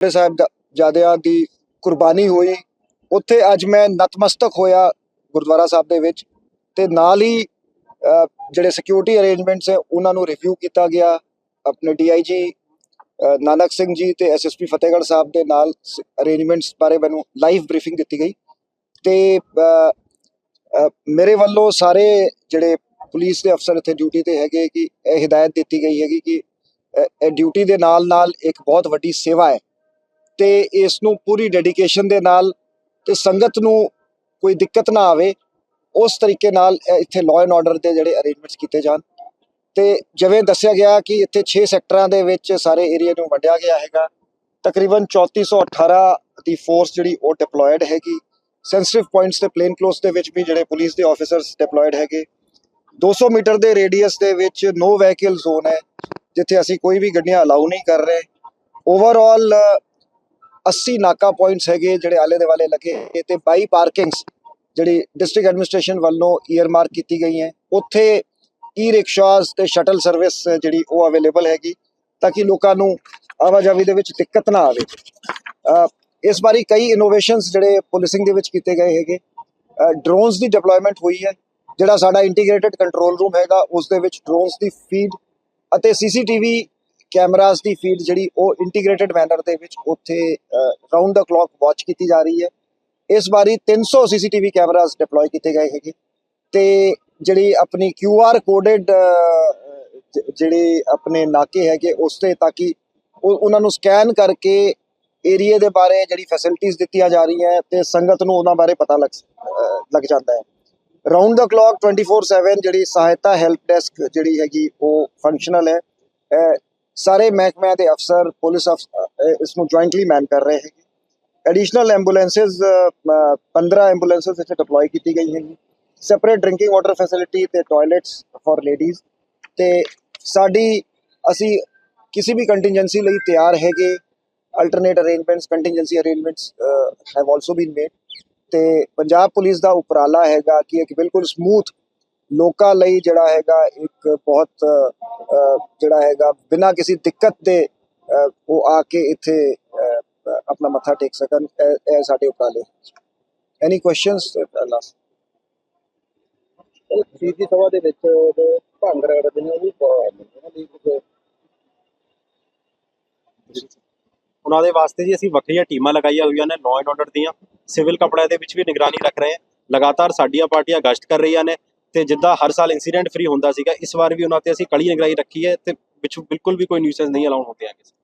ਮੇਰੇ ਸਾਹਿਬ ਜਾਦਿਆਂ ਦੀ ਕੁਰਬਾਨੀ ਹੋਈ। ਉੱਥੇ ਅੱਜ ਮੈਂ ਨਤਮਸਤਕ ਹੋਇਆ ਗੁਰਦੁਆਰਾ ਸਾਹਿਬ ਦੇ ਵਿੱਚ ਤੇ ਨਾਲ ਹੀ ਜਿਹੜੇ ਸਿਕਿਉਰਿਟੀ ਅਰੇਂਜਮੈਂਟਸ ਹੈ, ਉਹਨਾਂ ਨੂੰ ਰਿਵਿਊ ਕੀਤਾ ਗਿਆ। ਆਪਣੇ ਡੀਆਈਜੀ ਨਾਨਕ ਸਿੰਘ ਜੀ ਤੇ ਐਸਐਸਪੀ ਫਤਿਹਗੜ੍ਹ ਸਾਹਿਬ ਦੇ ਨਾਲ ਅਰੇਂਜਮੈਂਟਸ ਬਾਰੇ ਮੈਨੂੰ ਲਾਈਵ ਬਰੀਫਿੰਗ ਦਿੱਤੀ ਗਈ। ਤੇ ਮੇਰੇ ਵੱਲੋਂ ਸਾਰੇ ਜਿਹੜੇ ਪੁਲਿਸ ਦੇ ਅਫਸਰ ਇੱਥੇ ਡਿਊਟੀ ਤੇ ਹੈਗੇ ਕਿ ਇਹ ਹਦਾਇਤ ਦਿੱਤੀ ਗਈ ਹੈਗੀ ਕਿ ਇਹ ਡਿਊਟੀ ਦੇ ਨਾਲ ਨਾਲ ਇੱਕ ਬਹੁਤ ਵੱਡੀ ਸੇਵਾ ਹੈ। ਤੇ ਇਸ ਨੂੰ ਪੂਰੀ ਡੈਡੀਕੇਸ਼ਨ ਦੇ ਨਾਲ ਤੇ ਸੰਗਤ ਨੂੰ ਕੋਈ ਦਿੱਕਤ ਨਾ ਆਵੇ, ਉਸ ਤਰੀਕੇ ਨਾਲ ਇਹ ਇੱਥੇ ਲਾਅ ਐਂਡ ਆਰਡਰ ਦੇ ਜਿਹੜੇ ਅਰੇਂਜਮੈਂਟਸ ਕੀਤੇ ਜਾਣ। ਤੇ ਜਿਵੇਂ ਦੱਸਿਆ ਗਿਆ ਕਿ ਇੱਥੇ 6 ਸੈਕਟਰਾਂ ਦੇ ਵਿੱਚ ਸਾਰੇ ਏਰੀਆ ਨੂੰ ਵੰਡਿਆ ਗਿਆ ਹੈਗਾ। ਤਕਰੀਬਨ 3418 ਦੀ ਫੋਰਸ ਜਿਹੜੀ ਉਹ ਡਿਪਲੋਇਡ ਹੈਗੀ। ਸੈਂਸਿਟਿਵ ਪੁਆਇੰਟਸ ਤੇ ਪਲੇਨ ਕਲੋਸ ਦੇ ਵਿੱਚ ਵੀ ਜਿਹੜੇ ਪੁਲਿਸ ਦੇ ਆਫੀਸਰਸ ਡਿਪਲੋਇਡ ਹੈਗੇ। 200 ਮੀਟਰ ਦੇ ਰੇਡੀਅਸ ਦੇ ਵਿੱਚ ਨੋ ਵਹੀਕਲ ਜ਼ੋਨ ਹੈ, ਜਿੱਥੇ ਅਸੀਂ ਕੋਈ ਵੀ ਗੱਡੀਆਂ ਅਲਾਉ ਨਹੀਂ ਕਰ ਰਹੇ। ਓਵਰਆਲ 80 ਨਾਕਾ ਪੁਆਇੰਟਸ ਹੈਗੇ ਜਿਹੜੇ ਆਲੇ ਦੇ ਵਾਲੇ ਲੱਗੇ ਹੈਗੇ ਤੇ 22 ਪਾਰਕਿੰਗਸ ਜਿਹੜੀ ਡਿਸਟ੍ਰਿਕਟ ਐਡਮਿਨਿਸਟ੍ਰੇਸ਼ਨ ਵੱਲੋਂ ਈਅਰਮਾਰਕ ਕੀਤੀ ਗਈ ਹੈ। ਉੱਥੇ ਈ ਰਿਕਸ਼ਾਸ ਤੇ ਸ਼ਟਲ ਸਰਵਿਸ ਜਿਹੜੀ ਉਹ ਅਵੇਲੇਬਲ ਹੈਗੀ ਤਾਂ ਕਿ ਲੋਕਾਂ ਨੂੰ ਆਵਾਜਾਈ ਦੇ ਵਿੱਚ ਦਿੱਕਤ ਨਾ ਆਵੇ। ਇਸ ਵਾਰੀ ਕਈ ਇਨੋਵੇਸ਼ਨਸ ਜਿਹੜੇ ਪੁਲਿਸਿੰਗ ਦੇ ਵਿੱਚ ਕੀਤੇ ਗਏ ਹੈਗੇ। ਡਰੋਨਸ ਦੀ ਡਿਪਲੋਇਮੈਂਟ ਹੋਈ ਹੈ। ਜਿਹੜਾ ਸਾਡਾ ਇੰਟੀਗ੍ਰੇਟਿਡ ਕੰਟਰੋਲ ਰੂਮ ਹੈਗਾ, ਉਸ ਦੇ ਵਿੱਚ ਡਰੋਨਸ ਦੀ ਫੀਡ ਅਤੇ ਸੀਸੀਟੀਵੀ ਕੈਮਰਾਸ ਦੀ ਫੀਡ ਜਿਹੜੀ ਉਹ ਇੰਟੀਗ੍ਰੇਟਿਡ ਮੈਨਰ ਦੇ ਵਿੱਚ ਉੱਥੇ ਰਾਉਂਡ ਦਾ ਕਲੌਕ ਵਾਚ ਕੀਤੀ ਜਾ ਰਹੀ ਹੈ। ਇਸ ਵਾਰੀ 300 ਸੀਸੀਟੀਵੀ ਕੈਮਰਾਸ ਡਿਪਲੋਏ ਕੀਤੇ ਗਏ ਹੈਗੇ। ਤੇ ਜਿਹੜੀ ਆਪਣੀ ਕਿਊ ਆਰ ਕੋਡਡ ਜਿਹੜੇ ਆਪਣੇ ਨਾਕੇ ਹੈਗੇ, ਉਸ ਤੇ ਤਾਂ ਕਿ ਉਹਨਾਂ ਨੂੰ ਸਕੈਨ ਕਰਕੇ ਏਰੀਆ ਦੇ ਬਾਰੇ ਜਿਹੜੀ ਫੈਸਿਲਿਟੀਆਂ ਦਿੱਤੀਆਂ ਜਾ ਰਹੀਆਂ ਹੈ ਤੇ ਸੰਗਤ ਨੂੰ ਉਹਨਾਂ ਬਾਰੇ ਪਤਾ ਲੱਗ ਲੱਗ ਜਾਂਦਾ ਹੈ। ਰਾਉਂਡ ਦਾ ਕਲੌਕ 24/7 ਜਿਹੜੀ ਸਹਾਇਤਾ ਹੈਲਪ ਡੈਸਕ ਜਿਹੜੀ ਹੈਗੀ, ਉਹ ਫੰਕਸ਼ਨਲ ਹੈ। ਸਾਰੇ ਮਹਿਕਮਿਆਂ ਦੇ ਅਫਸਰ, ਪੁਲਿਸ ਅਫ- ਇਸ ਨੂੰ ਜੁਆਇੰਟਲੀ ਮੈਨ ਕਰ ਰਹੇ ਹੈਗੇ। ਐਡੀਸ਼ਨਲ ਐਂਬੂਲੈਂਸਸ 15 ਐਂਬੂਲੈਂਸਸ ਇੱਥੇ ਡਿਪਲੋਏ ਕੀਤੀ ਗਈ ਹੈਗੀ। ਸੈਪਰੇਟ ਡਰਿੰਕਿੰਗ ਵਾਟਰ ਫੈਸਿਲਿਟੀ ਤੇ ਟਾਇਲਟਸ ਫॉर ਲੇਡੀਜ਼ ਤੇ ਸਾਡੀ, ਅਸੀਂ ਕਿਸੇ ਵੀ ਕੰਟੀਨਜੈਂਸੀ ਲਈ ਤਿਆਰ ਹੈਗੇ। Alternate arrangements contingency arrangements have also been made ਤੇ ਪੰਜਾਬ ਪੁਲਿਸ ਦਾ ਉਪਰਾਲਾ ਹੈਗਾ ਕਿ ਇੱਕ ਬਿਲਕੁਲ ਸਮੂਥ ਲੋਕਾਂ ਲਈ ਜਿਹੜਾ ਹੈਗਾ ਇੱਕ ਬਹੁਤ ਜਿਹੜਾ ਹੈਗਾ ਬਿਨਾਂ ਕਿਸੇ ਦਿੱਕਤ ਦੇ ਉਹ ਆ ਕੇ ਇੱਥੇ ਆਪਣਾ ਮੱਥਾ ਟੇਕ ਸਕਣ ਇਹ ਸਾਡੇ ਉਪਰਾਲੇ। ਐਨੀ ਕੁਐਸਚਨਸ ਚੀਜ਼ ਦੀ ਸਭਾ ਦੇ ਵਿੱਚ ਭੰਗ ਰਗੜਦੇ ਨੇ ਉਹ ਵੀ ਉਹਨਾਂ ਦੀ ਕੁਝ ਉਹਨਾਂ ਦੇ ਵਾਸਤੇ ਜੀ ਅਸੀਂ ਵੱਖਰੀਆਂ ਟੀਮਾਂ ਲਗਾਈਆਂ ਹੋਈਆਂ ਨੇ ਲਾਅ ਐਂਡ ਆਰਡਰ ਦੀਆਂ। ਸਿਵਲ ਕਪੜਿਆਂ ਦੇ ਵਿੱਚ ਵੀ ਨਿਗਰਾਨੀ ਰੱਖ ਰਹੇ ਹਾਂ। ਲਗਾਤਾਰ ਸਾਡੀਆਂ ਪਾਰਟੀਆਂ ਗਸ਼ਤ ਕਰ ਰਹੀਆਂ ਨੇ। ਤੇ ਜਿੱਦਾਂ ਹਰ ਸਾਲ ਇਨਸੀਡੈਂਟ ਫ੍ਰੀ ਹੁੰਦਾ ਸੀਗਾ, ਇਸ ਵਾਰ ਵੀ ਉਹਨਾਂ ਤੇ ਅਸੀਂ ਕੜੀ ਨਿਗਰਾਨੀ ਰੱਖੀ ਹੈ ਤੇ ਵਿੱਚ ਬਿਲਕੁਲ ਵੀ ਕੋਈ ਨਿਊਸੈਂਸ ਨਹੀਂ ਅਲਾਉ ਹੁੰਦੇ ਹੈਗੇ